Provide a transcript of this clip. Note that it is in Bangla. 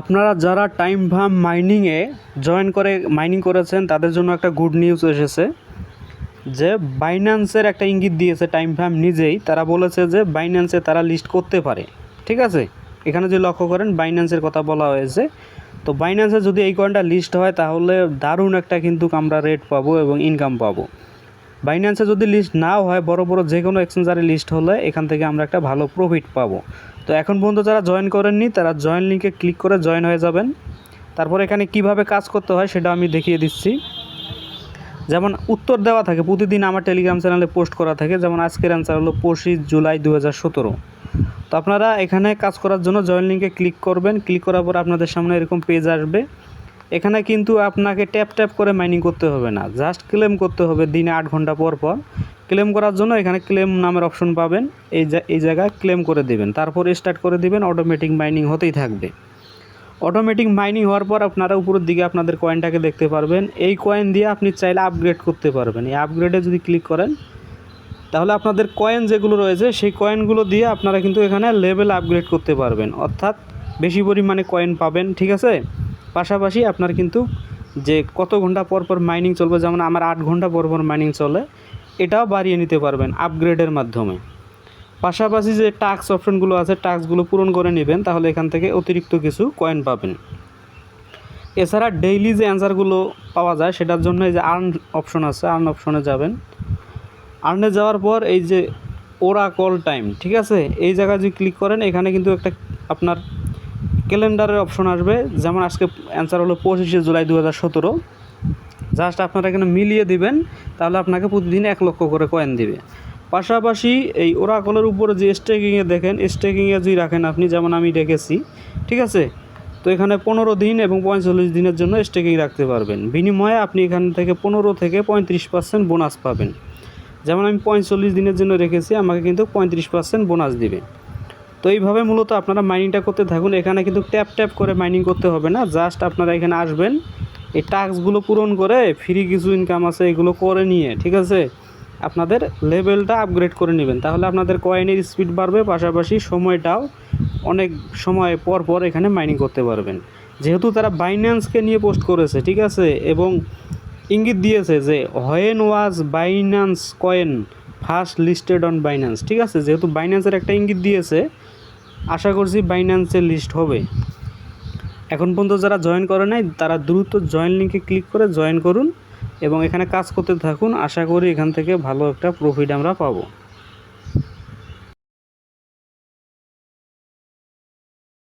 আপনারা যারা টাইম ভাম মাইনিংয়ে জয়েন করে মাইনিং করেছেন, তাদের জন্য একটা গুড নিউজ এসেছে যে বাইন্যান্সের একটা ইঙ্গিত দিয়েছে টাইম ভাম নিজেই। তারা বলেছে যে বাইন্যান্সে তারা লিস্ট করতে পারে। ঠিক আছে? এখানে যদি লক্ষ্য করেন বাইন্যান্সের কথা বলা হয়েছে। তো বাইন্যান্সে যদি এই কয়েনটা লিস্ট হয়, তাহলে দারুণ একটা কিন্তু আমরা রেট পাবো এবং ইনকাম পাবো। বাইন্যান্সে যদি লিস্ট নাও হয়, বড় বড় যে কোনো এক্সচেঞ্জারে লিস্ট হলে এখান থেকে আমরা একটা ভালো প্রফিট পাবো। তো এখন পর্যন্ত যারা জয়েন করেননি, তারা জয়েন লিঙ্কে ক্লিক করে জয়েন হয়ে যাবেন। তারপর এখানে কীভাবে কাজ করতে হয় সেটা আমি দেখিয়ে দিচ্ছি। যেমন উত্তর দেওয়া থাকে, প্রতিদিন আমার টেলিগ্রাম চ্যানেলে পোস্ট করা থাকে। যেমন আজকের অ্যান্সার হলো পঁচিশ জুলাই দু হাজার সতেরো। তো আপনারা এখানে কাজ করার জন্য জয়েন লিঙ্কে ক্লিক করবেন। ক্লিক করার পর আপনাদের সামনে এরকম পেজ আসবে। এখানে কিন্তু আপনাকে ট্যাপ ট্যাপ করে মাইনিং করতে হবে না। জাস্ট ক্লেম করতে হবে দিনে আট ঘণ্টা পর পর। ক্লেম করার জন্য এখানে ক্লেম নামের অপশন পাবেন। এই এই জায়গায় ক্লেম করে দিবেন। তারপর স্টার্ট করে দিবেন অটোমেটিক মাইনিং হতেই থাকবে। অটোমেটিক মাইনিং হওয়ার পর আপনারা উপরের দিকে আপনাদের কয়েনটাকে দেখতে পারবেন। এই কয়েন দিয়ে আপনি চাইলে আপগ্রেড করতে পারবেন। এই আপগ্রেডে যদি ক্লিক করেন, তাহলে আপনাদের কয়েন যেগুলো রয়েছে, সেই কয়েনগুলো দিয়ে আপনারা কিন্তু এখানে লেভেল আপগ্রেড করতে পারবেন। অর্থাৎ বেশি পরিমাণে কয়েন পাবেন, ঠিক আছে? পাশাপাশি আপনার কিন্তু যে কত ঘণ্টা পর পর মাইনিং চলবে, যেমন আমার আট ঘণ্টা পর পর মাইনিং চলে, এটাও বাড়িয়ে নিতে পারবেন আপগ্রেডের মাধ্যমে। পাশাপাশি যে টাস্ক অপশনগুলো আছে টাস্কগুলো পূরণ করে নেবেন, তাহলে এখান থেকে অতিরিক্ত কিছু কয়েন পাবেন। এছাড়া ডেইলি যে অ্যান্সারগুলো পাওয়া যায়, সেটার জন্য এই যে আর্ন অপশন আছে আর্ন অপশনে যাবেন। আর্নে যাওয়ার পর এই যে ওরা কল টাইম ঠিক আছে? এই জায়গায় যদি ক্লিক করেন, এখানে কিন্তু একটা আপনার ক্যালেন্ডারের অপশন আসবে, যেমন আজকে অ্যান্সার হলো পঁচিশে জুলাই দু হাজার সতেরো। জাস্ট আপনারা এখানে মিলিয়ে দিবেন, তাহলে আপনাকে প্রতিদিন এক লক্ষ করে কয়েন দিবে। পাশাপাশি এই ওরাকলের উপরে যে স্টেকিংয়ে দেখেন স্টেকিংয়ে যদি রাখেন আপনি, যেমন আমি রেখেছি, ঠিক আছে? তো এখানে পনেরো দিন এবং পঁয়তাল্লিশ দিনের জন্য স্টেকিং রাখতে পারবেন। বিনিময়ে আপনি এখান থেকে পনেরো থেকে পঁয়ত্রিশ পার্সেন্ট বোনাস পাবেন। যেমন আমি পঁয়তাল্লিশ দিনের জন্য রেখেছি, আমাকে কিন্তু পঁয়ত্রিশ পার্সেন্ট বোনাস দিবে। তো এইভাবে মূলত আপনারা মাইনিংটা করতে থাকুন। এখানে কিন্তু ট্যাপ ট্যাপ করে মাইনিং করতে হবে না। জাস্ট আপনারা এখানে আসবেন। এই টাস্কগুলো পূরণ করে ফ্রি কিছু ইনকাম আছে, এগুলো করে নিয়ে, ঠিক আছে? আপনাদের লেভেলটা আপগ্রেড করে নেবেন। তাহলে আপনাদের কয়েনের স্পিড বাড়বে, পাশাপাশি সময়টাও অনেক সময় পর পর এখানে মাইনিং করতে পারবেন। যেহেতু তারা বাইন্যান্সকে নিয়ে পোস্ট করেছে, ঠিক আছে? এবং ইঙ্গিত দিয়েছে যে when was Binance coin first listed on Binance ঠিক আছে? যেহেতু বাইন্যান্সের একটা ইঙ্গিত দিয়েছে আশা করছি বাইন্যান্সে লিস্ট হবে। এখন পর্যন্ত যারা জয়েন করে নাই, তারা দ্রুত জয়েন লিঙ্কে ক্লিক করে জয়েন করুন এবং এখানে কাজ করতে থাকুন। আশা করি এখান থেকে ভালো একটা প্রফিট আমরা পাবো।